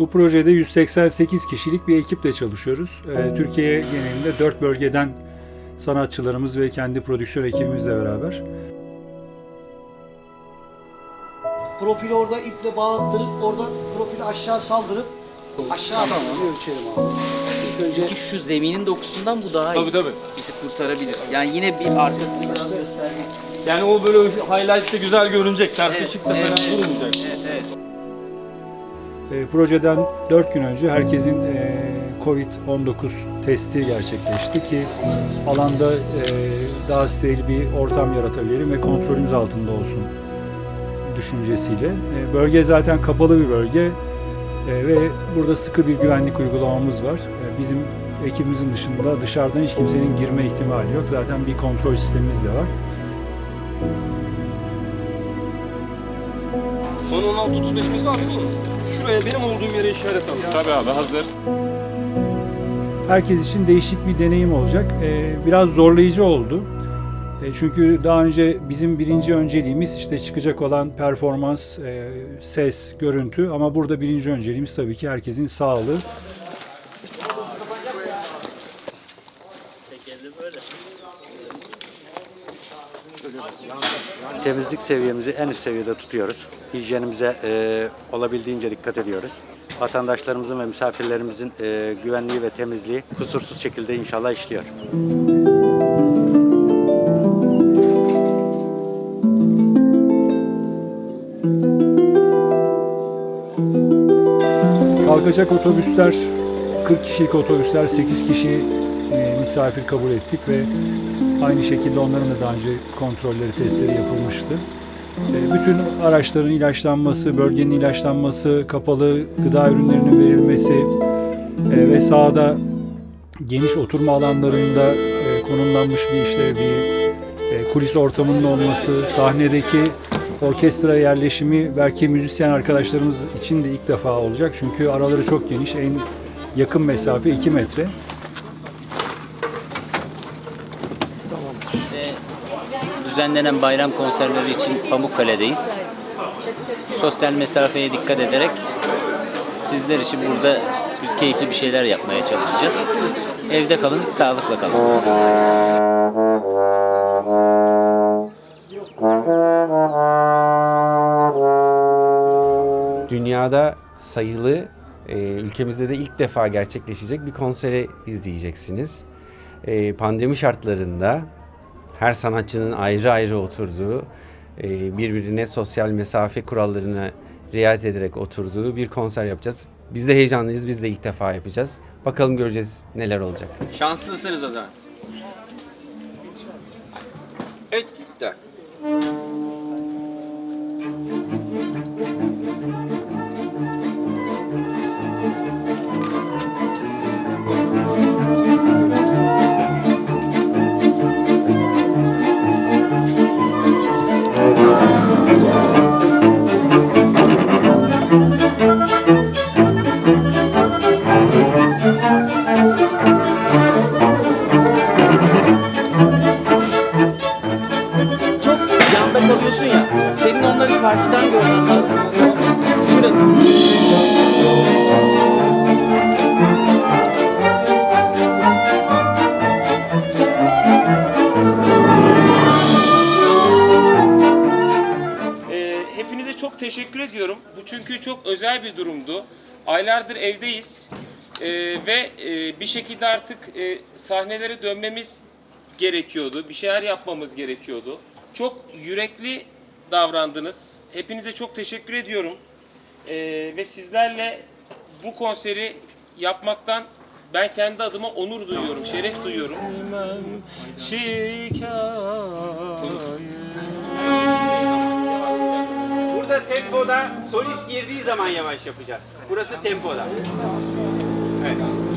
Bu projede 188 kişilik bir ekiple çalışıyoruz. Ee, Türkiye genelinde 4 bölgeden sanatçılarımız ve kendi prodüksiyon ekibimizle beraber. Profili orada iple bağlattırıp oradan profili aşağı saldırıp aşağı tamam ölçelim abi. İlk önce Çünkü şu zeminin dokusundan bu daha iyi. Tabii tabii. Bizi kurtarabilir. Yani yine bir arkasını biraz göstermek. Yani o böyle highlight'te güzel görünecek. Ters Evet, ışıkta evet. falan durmayacak. Evet, evet. Ee, projeden 4 gün önce herkesin e, Covid-19 testi gerçekleşti ki alanda e, daha steril bir ortam yaratabilelim ve kontrolümüz altında olsun düşüncesiyle. E, bölge zaten kapalı bir bölge e, ve burada sıkı bir güvenlik uygulamamız var. E, bizim ekibimizin dışında dışarıdan hiç kimsenin girme ihtimali yok. Zaten bir kontrol sistemimiz de var. Son 16-35'imiz var değil mi? Şuraya benim olduğum yere işaret alın. Tabii abi hazır. herkes için değişik bir deneyim olacak. Ee, biraz zorlayıcı oldu. E, çünkü daha önce bizim birinci önceliğimiz işte çıkacak olan performans, e, ses, görüntü ama burada birinci önceliğimiz tabii ki herkesin sağlığı. Temizlik seviyemizi en üst seviyede tutuyoruz. Hijyenimize e, olabildiğince dikkat ediyoruz. Vatandaşlarımızın ve misafirlerimizin e, güvenliği ve temizliği kusursuz şekilde inşallah işliyor. Kalkacak otobüsler 40 kişilik otobüsler 8 kişi e, misafir kabul ettik ve aynı şekilde onların da daha önce kontrolleri, testleri yapılmıştı. E, Bütün araçların ilaçlanması, bölgenin ilaçlanması, kapalı gıda ürünlerinin verilmesi e, ve sahada geniş oturma alanlarında e, konumlanmış bir işte bir kulis ortamının olması, sahnedeki orkestra yerleşimi belki müzisyen arkadaşlarımız için de ilk defa olacak. Çünkü araları çok geniş. En yakın mesafe 2 metre. Düzenlenen bayram konserleri için Pamukkale'deyiz. Sosyal mesafeye dikkat ederek sizler için burada keyifli bir şeyler yapmaya çalışacağız. Evde kalın, sağlıkla kalın. dünyada sayılı, e, ülkemizde de ilk defa gerçekleşecek bir konseri izleyeceksiniz. E, pandemi şartlarında her sanatçının ayrı ayrı oturduğu, e, birbirine sosyal mesafe kurallarına riayet ederek oturduğu bir konser yapacağız. Biz de heyecanlıyız, biz de ilk defa yapacağız. Bakalım göreceğiz neler olacak. Şanslısınız o zaman. Evet gitti. Kalıyorsun ya, senin onları karşıdan görmen lazım. Şurası. Ee, hepinize çok teşekkür ediyorum. Bu çünkü çok özel bir durumdu. Aylardır evdeyiz Ee, ve e, bir şekilde artık e, sahnelere dönmemiz gerekiyordu. Bir şeyler yapmamız gerekiyordu. Çok yürekli davrandınız. Hepinize çok teşekkür ediyorum. Ee, ve sizlerle bu konseri yapmaktan ben kendi adıma onur duyuyorum, şeref duyuyorum. Burada tempoda solist girdiği zaman yavaş yapacağız. Burası tempoda. Evet.